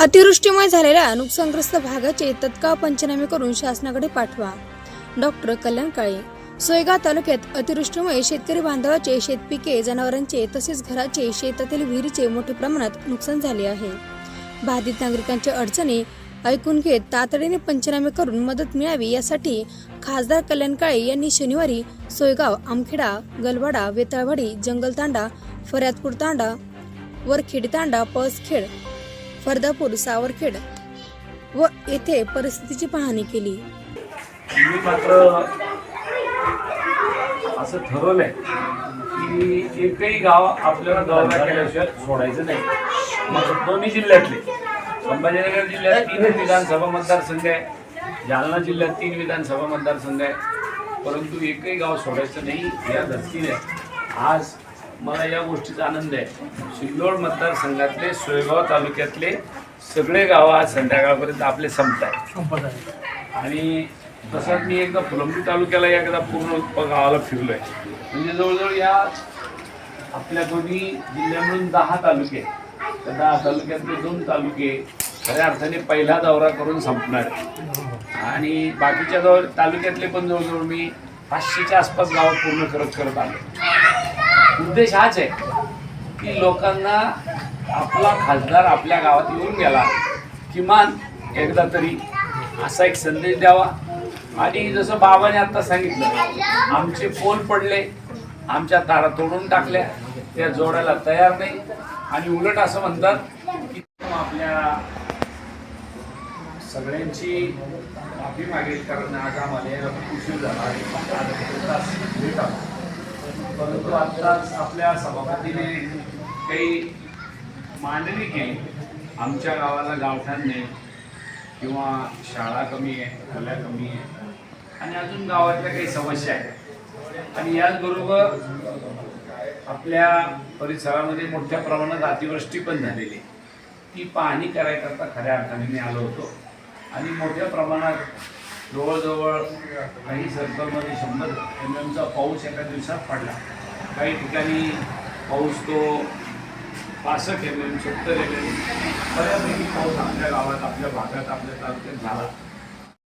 अतिवृष्टीमुळे झालेल्या नुकसानग्रस्त भागाचे तत्काळ पंचनामे करून शासनाकडे पाठवा. डॉक्टर कल्याण काळे सोयगाव तालुक्यात अतिवृष्टीमुळे शेतकरी बांधवाचे शेतपिके जनावरांचे तसेच घराचे शेतातील विहिरीचे मोठ्या प्रमाणात नुकसान झाले आहे. बाधित नागरिकांच्या अडचणी ऐकून घेत तातडीने पंचनामे करून मदत मिळावी यासाठी खासदार कल्याण काळे यांनी शनिवारी सोयगाव आमखेडा गलवाडा वेताळवाडी जंगलतांडा फर्यादपूर तांडा वरखेड तांडा पळसखेड फरदापूर सावरखेड व येथे परिस्थितीची पाहणी केली. मी मात्र असं ठरवलंय की एकही गाव आपल्याला दौरा केल्याशिवाय सोडायचं नाही. मग दोन्ही जिल्ह्यातले संभाजीनगर जिल्ह्यात तीन विधानसभा मतदारसंघ आहे जालना जिल्ह्यात तीन विधानसभा मतदारसंघ आहे परंतु एकही गाव सोडायचं नाही या धर्तीने आज मला या गोष्टीचा आनंद आहे. सिल्लोड मतदारसंघातले सोयगाव तालुक्यातले सगळे गावं आज संध्याकाळपर्यंत आपले संपत आहेत. आणि तसंच मी एकदा फुलंब्री तालुक्याला एकदा पूर्ण गावाला फिरलोय. म्हणजे जवळजवळ या आपल्या दोन्ही जिल्ह्या मिळून दहा तालुके त्या दहा तालुक्यातले दोन तालुके खऱ्या अर्थाने पहिला दौरा करून संपणार आणि बाकीच्या जवळ तालुक्यातले पण जवळजवळ मी पाचशेच्या आसपास गावं पूर्ण करत करत आलो उद्देश हाच आहे की लोकांना आपला खासदार आपल्या गावात येऊन गेला किमान एकदा तरी असा एक संदेश द्यावा. आणि जसं बाबाने आता सांगितलं आमचे पोल पडले आमच्या तारा तोडून टाकल्या त्या जोडायला तयार नाही. आणि उलट असं म्हणतात की आपल्या सगळ्यांची माफी मागेल कारण आज आम्हाला खूप उशीर झाला परंतु आत्ताच आपल्या सभापतीने काही मांडणी केली. आमच्या गावाला गावठाण नाही. किंवा शाळा कमी आहे खोल्या कमी आहे. आणि अजून गावातल्या काही समस्या आहेत. आणि याचबरोबर आपल्या परिसरामध्ये मोठ्या प्रमाणात अतिवृष्टी पण झालेली आहे. ती पाहणी करायकरता खऱ्या अर्थाने मी आलो होतो. आणि मोठ्या प्रमाणात जवळजवळ काही सर्कलमध्ये शंभर एम एमचा पाऊस एका दिवसात पडला. काही ठिकाणी पाऊस तो पासष्ट एम एम सत्तर एम एम बऱ्यापैकी पाऊस आपल्या गावात आपल्या भागात आपल्या तालुक्यात झाला.